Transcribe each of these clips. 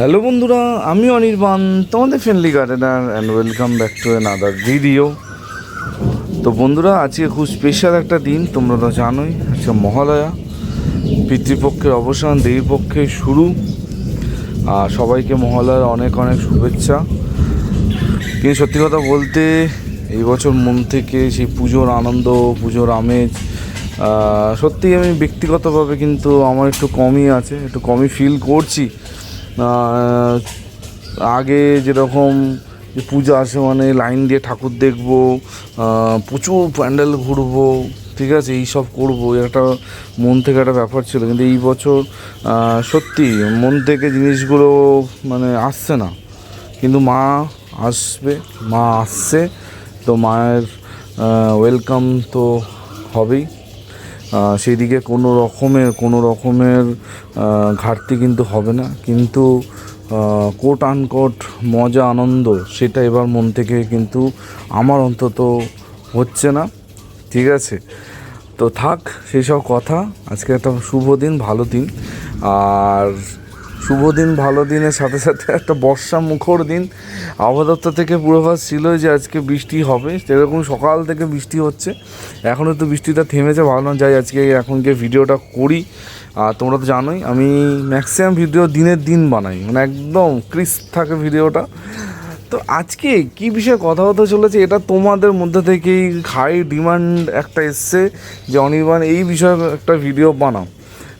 Hello বন্ধুরা, আমি অনির্বাণ, তোমাদের friendly gardener and welcome back to another video তো বন্ধুরা, আজকে খুব স্পেশাল একটা দিন, তোমরা তো জানোই, আজকে মহালয়া। পিতৃপক্ষের অবসান দেবীপক্ষে শুরু। আর সবাইকে মহালয়ার অনেক অনেক শুভেচ্ছা। কিন্তু সত্যি কথা বলতে, এই বছর মন থেকে সেই পুজোর আনন্দ, পুজোর আমেজ সত্যিই আমি ব্যক্তিগতভাবে কিন্তু আমার একটু কমই আছে, একটু কমই ফিল করছি। আগে যেরকম যে পুজো আসে মানে লাইন দিয়ে ঠাকুর দেখব প্রচুর প্যান্ডেল ঘুরবো, ঠিক আছে, এই সব করব, একটা মন থেকে একটা ব্যাপার ছিল। কিন্তু এই বছর সত্যি মন থেকে জিনিসগুলো মানে আসছে না। কিন্তু মা আসবে, মা আসছে, তো মায়ের ওয়েলকাম তো হবেই। সেদিকে কোনো রকমের কোনো রকমের ঘাটতি কিন্তু হবে না। কিন্তু কোট আনকোট মজা, আনন্দ, সেটা এবার মন থেকে কিন্তু আমার অন্তত হচ্ছে না। ঠিক আছে? তো থাক, সেসব কথা। আজকে একটা শুভ দিন, ভালো দিন। আর শুভ দিন, ভালো দিনের সাথে সাথে একটা বর্ষা মুখর দিন। আবহাওয়া দপ্তর থেকে পূর্বাভাস ছিল যে আজকে বৃষ্টি হবে। সেরকম সকাল থেকে বৃষ্টি হচ্ছে। এখনও তো বৃষ্টিটা থেমেছে ভাবলাম যাই আজকে এখন গিয়ে ভিডিওটা করি। আর তোমরা তো জানোই, আমি ম্যাক্সিমাম ভিডিও দিনের দিন বানাই। মানে একদম ক্রিস্প থাকে ভিডিওটা। তো আজকে কি বিষয়ে কথা হতে চলেছে, এটা তোমাদের মধ্যে থেকেই হাই ডিমান্ড একটা এসছে যে অনির্বাণ এই বিষয়ে একটা ভিডিও বানাও।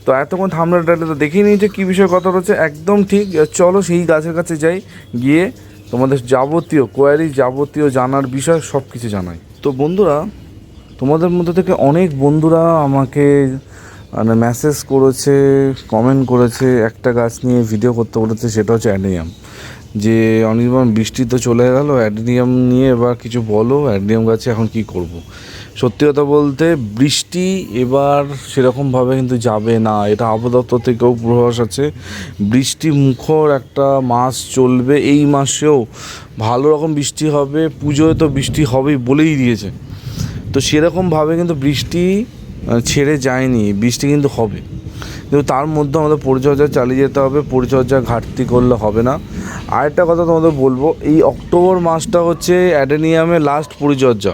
তো এতক্ষণ থামলা ডালে তো দেখেই নিয়েছে কী বিষয়ে কথা হচ্ছে একদম ঠিক, চলো সেই গাছের কাছে যাই, গিয়ে তোমাদের যাবতীয় কোয়ারি যাবতীয় জানার বিষয় সব কিছু জানাই। তো বন্ধুরা, তোমাদের মধ্যে থেকে অনেক বন্ধুরা আমাকে মানে মেসেজ করেছে কমেন্ট করেছে, একটা গাছ নিয়ে ভিডিও করতে বলেছে, সেটা হচ্ছে অ্যাডেনিয়াম। যে অনির্বাণ বৃষ্টি তো চলে গেল, অ্যাডেনিয়াম নিয়ে এবার কিছু বলো, অ্যাডেনিয়াম গাছে এখন কি করব। সত্যি কথা বলতে বৃষ্টি এবার সেরকমভাবে কিন্তু যাবে না। এটা আবদত্ত থেকেও পূর্বাভাস আছে। বৃষ্টি মুখর একটা মাস চলবে। এই মাসেও ভালো রকম বৃষ্টি হবে। পুজোয় তো বৃষ্টি হবেই বলেই দিয়েছে। তো সেরকমভাবে কিন্তু বৃষ্টি ছেড়ে যায়নি। বৃষ্টি কিন্তু হবে। কিন্তু তার মধ্যে আমাদের পরিচর্যা চালিয়ে যেতে হবে। পরিচর্যা ঘাটতি করলে হবে না। আরেকটা কথা তোমাদের বলব, এই অক্টোবর মাসটা হচ্ছে অ্যাডেনিয়ামের লাস্ট পরিচর্যা।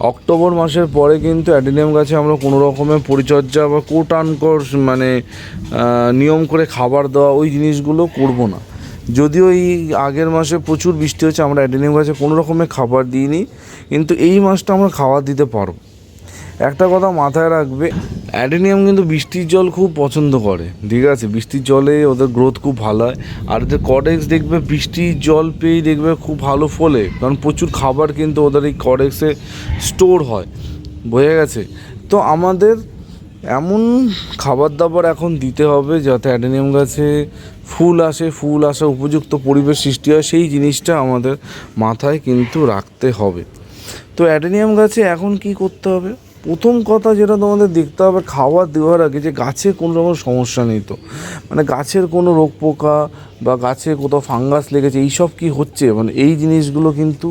অক্টোবর মাসের পরে কিন্তু অ্যাডিনিয়াম গাছে আমরা কোনো রকমের পরিচর্যা বা কোটান আনকোট মানে নিয়ম করে খাবার দেওয়া ওই জিনিসগুলো করব না। যদিও এই আগের মাসে প্রচুর বৃষ্টি হচ্ছে আমরা অ্যাডিনিয়াম গাছে কোনো রকমের খাবার দিইনি, কিন্তু এই মাসটা আমরা খাবার দিতে পারব। একটা কথা মাথায় রাখবে, অ্যাডেনিয়াম কিন্তু বৃষ্টির জল খুব পছন্দ করে, ঠিক আছে? বৃষ্টির জলে ওদের গ্রোথ খুব ভালো হয়। আর এদের কডেক্স দেখবে, বৃষ্টির জল পেয়েই দেখবে খুব ভালো ফলে, কারণ প্রচুর খাবার কিন্তু ওদের এই কডেক্সে স্টোর হয়, বোঝা গেছে? তো আমাদের এমন খাবার দাবার এখন দিতে হবে যাতে অ্যাডেনিয়াম গাছে ফুল আসে, ফুল আসা উপযুক্ত পরিবেশ সৃষ্টি হয়, সেই জিনিসটা আমাদের মাথায় কিন্তু রাখতে হবে। তো অ্যাডেনিয়াম গাছে এখন কি করতে হবে? প্রথম কথা যেটা তোমাদের দেখতে হবে খাবার দেওয়ার আগে যে গাছে কোনো রকম সমস্যা নেই তো। মানে গাছের কোনো রোগ পোকা বা গাছে কোথাও ফাঙ্গাস লেগেছে, এইসব কি হচ্ছে? মানে এই জিনিসগুলো কিন্তু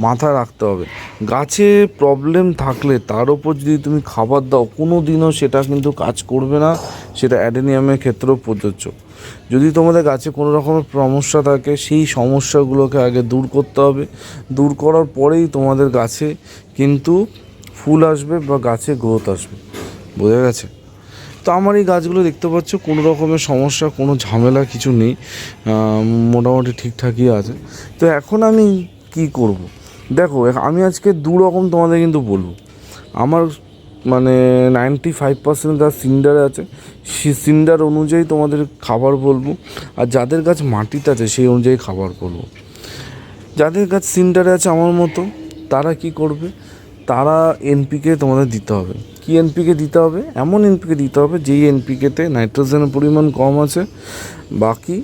মাথায় রাখতে হবে। গাছে প্রবলেম থাকলে তার উপর যদি তুমি খাবার দাও কোনো দিনও সেটা কিন্তু কাজ করবে না। সেটা অ্যাডেনিয়ামের ক্ষেত্রেও প্রযোজ্য। যদি তোমাদের গাছে কোনো রকমের সমস্যা থাকে, সেই সমস্যাগুলোকে আগে দূর করতে হবে। দূর করার পরেই তোমাদের গাছে কিন্তু ফুল আসবে বা গাছে গ্রোথ আসবে। বোঝা গেছে? তো আমার এই গাছগুলো দেখতে পাচ্ছ, কোনো রকমের সমস্যা, কোনো ঝামেলা কিছু নেই মোটামুটি ঠিকঠাকই আছে। তো এখন আমি কি করব। দেখো আমি আজকে দু রকম তোমাদের কিন্তু বলব। আমার মানে নাইনটি ফাইভ পার্সেন্ট গাছ সিন্ডারে আছে। সে সিন্ডার অনুযায়ী তোমাদের খাবার বলব। আর যাদের গাছ মাটিতে আছে, সেই অনুযায়ী খাবার বলব। যাদের গাছ সিন্ডারে আছে আমার মতো, তারা কি করবে? তারা এনপিকে তোমাদের দিতে হবে। কি এনপিকে দিতে হবে? এমন এনপিকে দিতে হবে যেই এনপিকেতে নাইট্রোজেনের পরিমাণ কম আছে, বাকি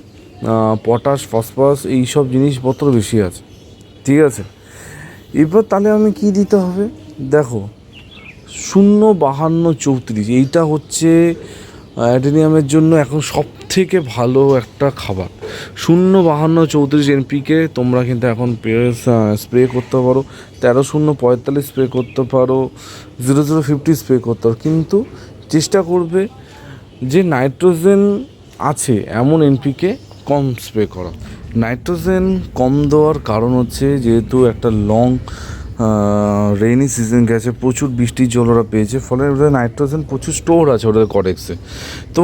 পটাশ, ফসফরাস এই সব জিনিসপত্র বেশি আছে। ঠিক আছে? এবার তাহলে আমি কি দিতে হবে? দেখো, শূন্য বাহান্ন চৌত্রিশ, এইটা হচ্ছে অ্যাডেনিয়ামের জন্য এখন সব থেকে ভালো একটা খাবার। শূন্য বাহান্ন চৌত্রিশ এনপিকে তোমরা কিন্তু এখন স্প্রে করতে পারো। তেরো শূন্য পঁয়তাল্লিশ স্প্রে করতে পারো। জিরো জিরো ফিফটি স্প্রে করতে পারো। কিন্তু চেষ্টা করবে যে নাইট্রোজেন আছে এমন এনপিকে কম স্প্রে করা। নাইট্রোজেন কম দেওয়ার কারণ হচ্ছে যেহেতু একটা লং রেইনি সিজন গেছে, প্রচুর বৃষ্টির জল ওরা পেয়েছে, ফলে ওদের নাইট্রোজেন প্রচুর স্টোর আছে ওদের কডেক্সে তো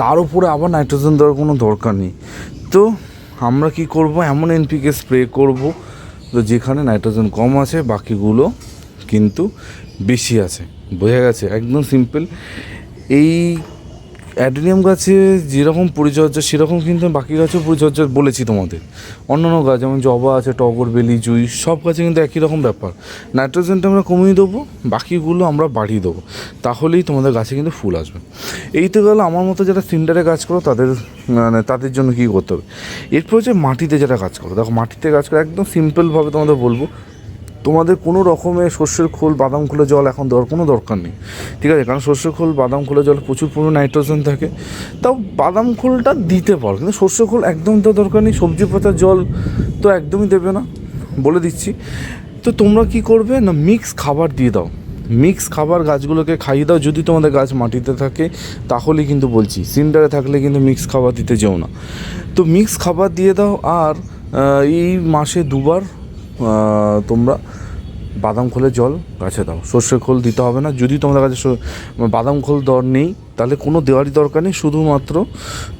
তার উপরে আবার নাইট্রোজেন দেওয়ার কোনো দরকার নেই। তো আমরা কি করব? এমন এনপিকে স্প্রে করব তো যেখানে নাইট্রোজেন কম আছে, বাকিগুলো কিন্তু বেশি আছে। বোঝা গেছে? একদম সিম্পল এই অ্যাডেনিয়াম গাছে যেরকম পরিচর্যা, সেরকম কিন্তু আমি বাকি গাছেও পরিচর্যা বলেছি তোমাদের। অন্যান্য গাছ, যেমন জবা আছে, টগর, বেলি, জুই, সব গাছে কিন্তু একই রকম ব্যাপার। নাইট্রোজেনটা আমরা কমিয়ে দেবো, বাকিগুলো আমরা বাড়িয়ে দেবো। তাহলেই তোমাদের গাছে কিন্তু ফুল আসবে। এই তো গেলো আমার মতো যারা সিন্ডারে কাজ করো, তাদের মানে তাদের জন্য কী করতে হবে? এরপর হচ্ছে মাটিতে যেটা কাজ করো। দেখো মাটিতে কাজ করো একদম সিম্পলভাবে তোমাদের বলব তোমাদের কোনো রকমের শস্যের খোল, বাদাম খোলে জল এখন দেওয়ার কোনো দরকার নেই। ঠিক আছে? কারণ শস্য খোল, বাদাম খোলে জল, প্রচুর পরিমাণে নাইট্রোজেন থাকে। তাও বাদাম খোলটা দিতে পারো, কিন্তু শস্য খোল একদম তো দরকার নেই। সবজি পাতার জল তো একদমই দেবে না, বলে দিচ্ছি। তো তোমরা কি করবে? না মিক্স খাবার দিয়ে দাও। মিক্স খাবার গাছগুলোকে খাইয়ে দাও। যদি তোমাদের গাছ মাটিতে থাকে তাহলেই কিন্তু বলছি, সিন্ডারে থাকলে কিন্তু মিক্স খাবার দিতে যেও না। তো মিক্স খাবার দিয়ে দাও, আর এই মাসে দুবার তোমরা বাদাম খোলের জল গাছে দাও। সর্ষের খোল দিতে হবে না। যদি তোমাদের কাছে বাদাম খোল দর নেই, তাহলে কোনো দেওয়ারই দরকার নেই। শুধুমাত্র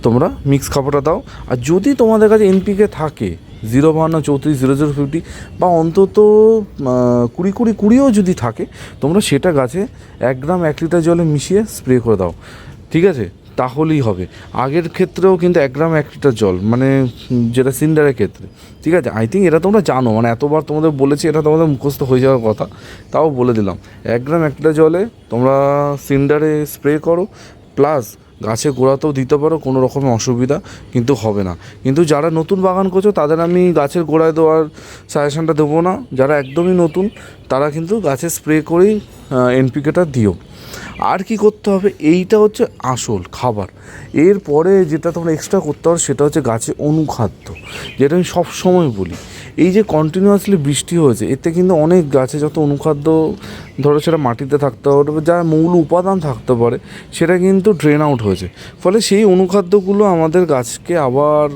তোমরা মিক্স খাবারটা দাও। আর যদি তোমাদের কাছে এনপিকে থাকে জিরো বাহান্ন চৌত্রিশ জিরো জিরো ফিফটি বা অন্তত কুড়ি কুড়ি কুড়িও যদি থাকে, তোমরা সেটা গাছে এক গ্রাম এক লিটার জলে মিশিয়ে স্প্রে করে দাও। ঠিক আছে? তাহলেই হবে। আগের ক্ষেত্রেও কিন্তু এক গ্রাম এক লিটার জল মানে যেটা সিলিন্ডারের ক্ষেত্রে। ঠিক আছে? আই থিঙ্ক এটা তোমরা জানো মানে এতবার তোমাদের বলেছি, এটা তোমাদের মুখস্থ হয়ে যাওয়ার কথা, তাও বলে দিলাম। এক গ্রাম এক লিটার জলে তোমরা সিলিন্ডারে স্প্রে করো, প্লাস গাছে গোড়াতেও দিতে পারো, কোনো রকমের অসুবিধা কিন্তু হবে না। কিন্তু যারা নতুন বাগান করছ, তাদের আমি গাছের গোড়ায় দেওয়ার সাজেশনটা দেবো না। যারা একদমই নতুন, তারা কিন্তু গাছে স্প্রে করেই এনপিকেটা দিও। আর কি করতে হবে? এইটা হচ্ছে আসল খাবার। এরপরে যেটা তোমরা এক্সট্রা করতে হবে সেটা হচ্ছে গাছে অনুখাদ্য। যেটা আমি সবসময় বলি। এই যে কন্টিনিউয়াসলি বৃষ্টি হয়েছে, এতে কিন্তু অনেক গাছে যত অনুখাদ্য ধরো সেটা মাটিতে থাকতে পারে যার মূল উপাদান থাকতে পারে, সেটা কিন্তু ড্রেন আউট হয়েছে। ফলে সেই অনুখাদ্যগুলো আমাদের গাছকে আবার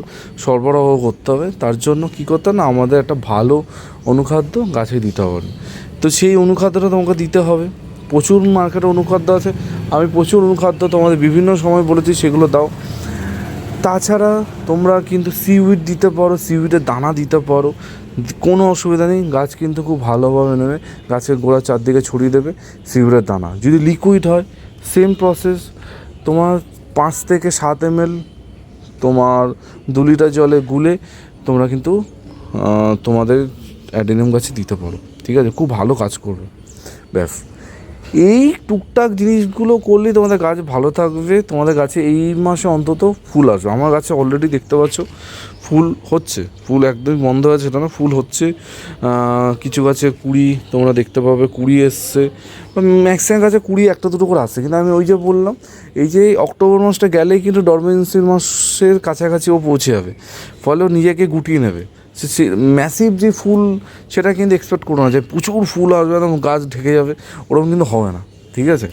সরবরাহ করতে হবে। তার জন্য কী করতে না, আমাদের একটা ভালো অনুখাদ্য গাছে দিতে হবে। তো সেই অনুখাদ্যটা তোমাকে দিতে হবে। প্রচুর মার্কেটে অনুখাদ্য আছে। আমি প্রচুর অনুখাদ্য তোমাদের বিভিন্ন সময় বলেছি, সেগুলো দাও। তাছাড়া তোমরা কিন্তু সিউইড দিতে পারো সিউইডের দানা দিতে পারো, কোনো অসুবিধা নেই, গাছ কিন্তু খুব ভালোভাবে নেবে, গাছের গোড়া চারদিকে ছড়িয়ে দেবে সিউইডের দানা। যদি লিকুইড হয় সেম প্রসেস তোমার পাঁচ থেকে সাত এম তোমার দু লিটার জলে গুলে তোমরা কিন্তু তোমাদের অ্যাডেনিয়াম গাছে দিতে পারো। ঠিক আছে? খুব ভালো কাজ করবে। ব্যাস। এই টুকটাক জিনিসগুলো করলেই তোমাদের গাছ ভালো থাকবে। তোমাদের গাছে এই মাসে অন্তত ফুল আসবে। আমার গাছে অলরেডি দেখতে পাচ্ছ, ফুল হচ্ছে। ফুল একদমই বন্ধ আছে সেটা না, ফুল হচ্ছে। কিছু গাছে কুড়ি, তোমরা দেখতে পাবে, কুড়ি এসছে। ম্যাক্সিমাম গাছে কুড়ি, একটা দুটো করে আসছে। কিন্তু আমি ওই যে বললাম, এই যে অক্টোবর মাসটা গেলেই কিন্তু ডরমেন্সির মাসের কাছাকাছি ও পৌঁছে যাবে। ফলে নিজেকে গুটিয়ে নেবে। সে ম্যাসিভ যে ফুল, সেটা কিন্তু এক্সপেক্ট করো না। যে প্রচুর ফুল আসবে, একদম গাছ ঢেকে যাবে, ওরকম কিন্তু হবে না, ঠিক আছে?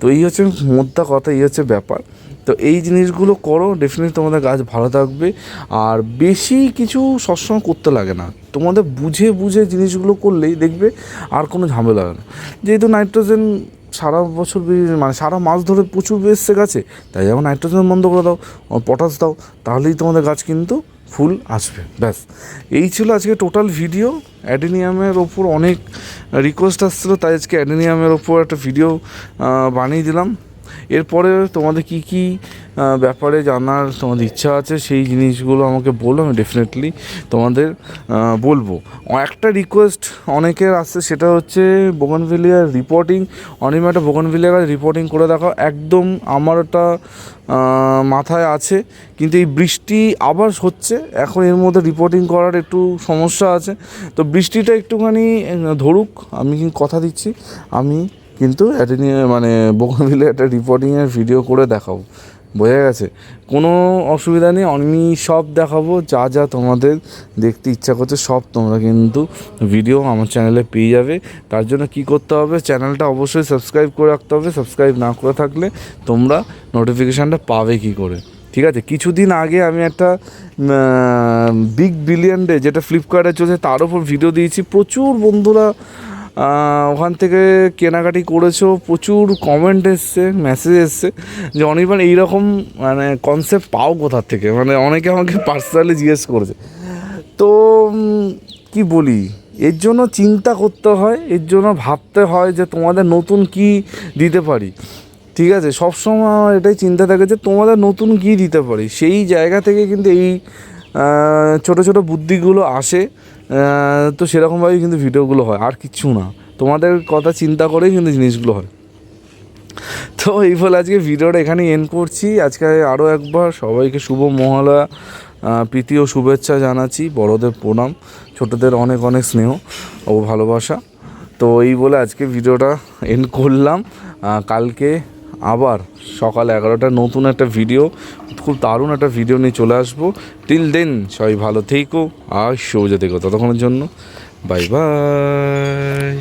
তো এই হচ্ছে মোদ্দা কথা, এই হচ্ছে ব্যাপার। তো এই জিনিসগুলো করো ডেফিনেটলি তোমাদের গাছ ভালো থাকবে। আর বেশি কিছু সবসময় করতে লাগে না। তোমাদের বুঝে বুঝে জিনিসগুলো করলেই দেখবে আর কোনো ঝামেলা হবে না। যেহেতু নাইট্রোজেন সারা বছর মানে সারা মাস ধরে প্রচুর এসছে গাছে, তাই যেমন নাইট্রোজেন বন্ধ করে দাও পটাশ দাও, তাহলেই তোমাদের গাছ কিন্তু ফুল আসবে, ব্যাস। এই ছিল আজকে টোটাল ভিডিও। অ্যাডেনিয়ামের ওপর অনেক রিকোয়েস্ট আসছিল, তাই আজকে অ্যাডেনিয়ামের ওপর একটা ভিডিও বানিয়ে দিলাম। এরপরে তোমাদের কি কি ব্যাপারে জানার তোমাদের ইচ্ছা আছে সেই জিনিসগুলো আমাকে বলো আমি ডেফিনেটলি তোমাদের বলব। একটা রিকোয়েস্ট অনেকের আসছে সেটা হচ্ছে বোগানভিলিয়ার রিপোর্টিং অনিমা একটা বোগানভিলিয়ার রিপোর্টিং করে দেখাও। একদম আমার আহ, মাথায় আছে কিন্তু এই বৃষ্টি আবার হচ্ছে এখন এর মধ্যে রিপোর্টিং করার একটু সমস্যা আছে। তো বৃষ্টিটা একটুখানি ধরুক আমি কথা দিচ্ছি আমি কিন্তু এটা নিয়ে মানে বোকানভিলে একটা রিপোর্টিংয়ের ভিডিও করে দেখাবো। বোঝা গেছে? কোনো অসুবিধা নেই, আমি সব দেখাবো, যা যা তোমাদের দেখতে ইচ্ছা করছে সব তোমরা কিন্তু ভিডিও আমার চ্যানেলে পেয়ে যাবে। তার জন্য কি করতে হবে? চ্যানেলটা অবশ্যই সাবস্ক্রাইব করে রাখতে হবে। সাবস্ক্রাইব না করে থাকলে তোমরা নোটিফিকেশানটা পাবে কি করে? ঠিক আছে? কিছুদিন আগে আমি একটা বিগ বিলিয়ন ডে যেটা ফ্লিপকার্টে চলছে, তার উপর ভিডিও দিয়েছি। প্রচুর বন্ধুরা ওখান থেকে কেনাকাটি করেছ, প্রচুর কমেন্ট এসছে মেসেজ এসছে যে অনির্বাণ এইরকম মানে কনসেপ্ট পাও কোথা থেকে? মানে অনেকে আমাকে পার্সোনালি জিজ্ঞেস করেছে। তো কি বলি? এর জন্য চিন্তা করতে হয়, এর জন্য ভাবতে হয় যে তোমাদের নতুন কি দিতে পারি। ঠিক আছে? সবসময় আমার এটাই চিন্তা থাকে যে তোমাদের নতুন কি দিতে পারি? সেই জায়গা থেকে কিন্তু এই ছোট ছোট বুদ্ধিগুলো আসে তো সেরকমভাবেই কিন্তু ভিডিওগুলো হয়, আর কিচ্ছু না। তোমাদের কথা চিন্তা করেই কিন্তু জিনিসগুলো হয়। তো এই বলে আজকে ভিডিওটা এখানে এন্ড করছি। আজকে আরও একবার সবাইকে শুভ মহালয়া প্রীতি ও শুভেচ্ছা জানাচ্ছি, বড়দের প্রণাম, ছোটদের অনেক অনেক স্নেহ ও ভালোবাসা। তো এই বলে আজকে ভিডিওটা এন্ড করলাম। কালকে আবার সকাল এগারোটা নতুন একটা ভিডিও খুব দারুণ একটা ভিডিও নিয়ে চলে আসব। টিল দেন সবাই ভালো থেকো, আর সৌজা থেকো ততক্ষণের জন্য বাই বাই